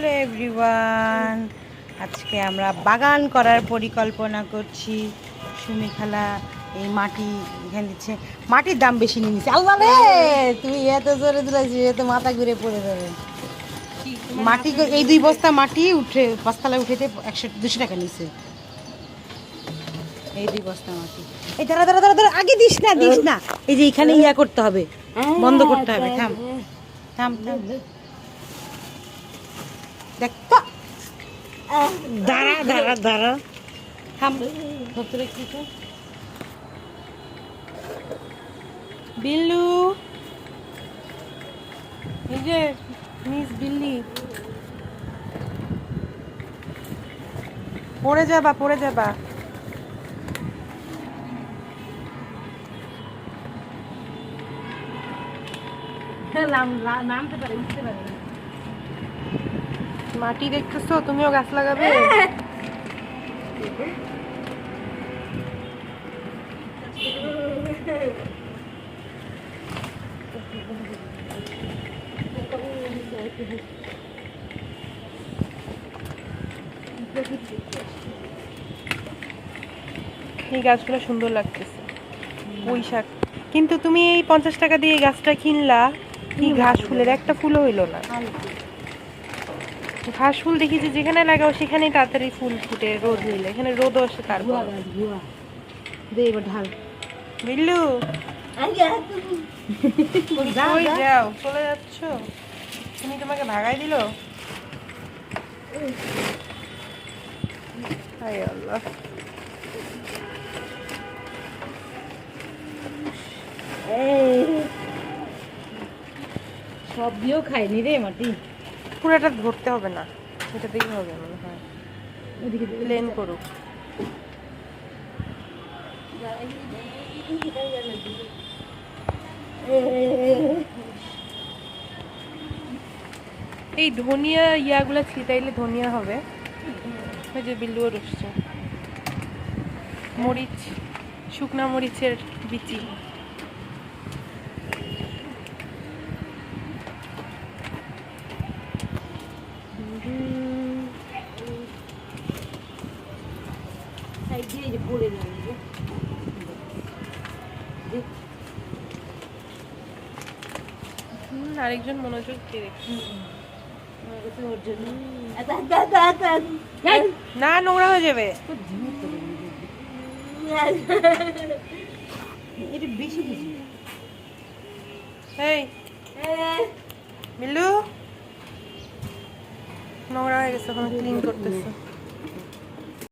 Hello everyone. আজকে আমরা বাগান করার পরিকল্পনা করছি। সুমি খালা এই মাটি এখানে দিচ্ছে। মাটির দাম বেশি নিয়ে নিচ্ছে আল্লাহ রে! তুই এত জোরে দিলাইছিস এত মাথা ঘুরে পড়ে যাবে। মাটি এই দুই বস্তা মাটি উঠে বস্তালায় উঠেতে একশো দুশো টাকা নিছে। এই দুই বস্তা মাটি। এই দাঁড়া দাঁড়া দাঁড়া দাঁড়া আগে দিস না দিস না। এই যে এখানে ইয়া করতে হবে। বন্ধ করতে হবে। থাম। থাম থাম। দেখ। পা। দাঁড়া দাঁড়া দাঁড়া। থাম। ভেতরে কি বিল্লু। এই যে মিস বিল্লি। পড়ে যাবা পড়ে যাবা। নামতে পারে উঠতে পারে মাটি দেখতেছো? তুমিও গাছ লাগাবে? এই গাছগুলো সুন্দর লাগতেছে। পুঁই শাক। কিন্তু তুমি এই পঞ্চাশ টাকা দিয়ে এই গাছটা কিনলা কি ঘাস ফুলের? একটা ফুলও হইল না। ঘাস ফুল দেখি যে যেখানে লাগাও সেখানেই তাড়াতাড়ি ফুল ফুটে রোদ হইলে এখানে রোদও আসে তারপর। দে ঢাল। বিল্লু! যাও? চলে যাচ্ছ? তুমি তোমাকে ভাগাই দিল? আল্লাহ। সব দিয়েও খায়নি রে মাটি। পুরোটা ধরতে হবে না। এটা দিয়েই হবে মনে হয়। প্লেন করুক। এই ধনিয়া ইয়াগুলা ছিটাইলে ধনিয়া হবে। ওই যে বিল্লুও রসছে মরিচ, শুকনা মরিচের বিচি সাইড দিয়ে এই যে পড়ে যাবে এই যে। দে। হুম, আরেকজন মনোযোগ দিয়ে। না নোংরা হয়ে যাবে। এটা বেশি এই বিল্লু নোংরা হয়ে গেছে এখন ক্লিন করতেছে।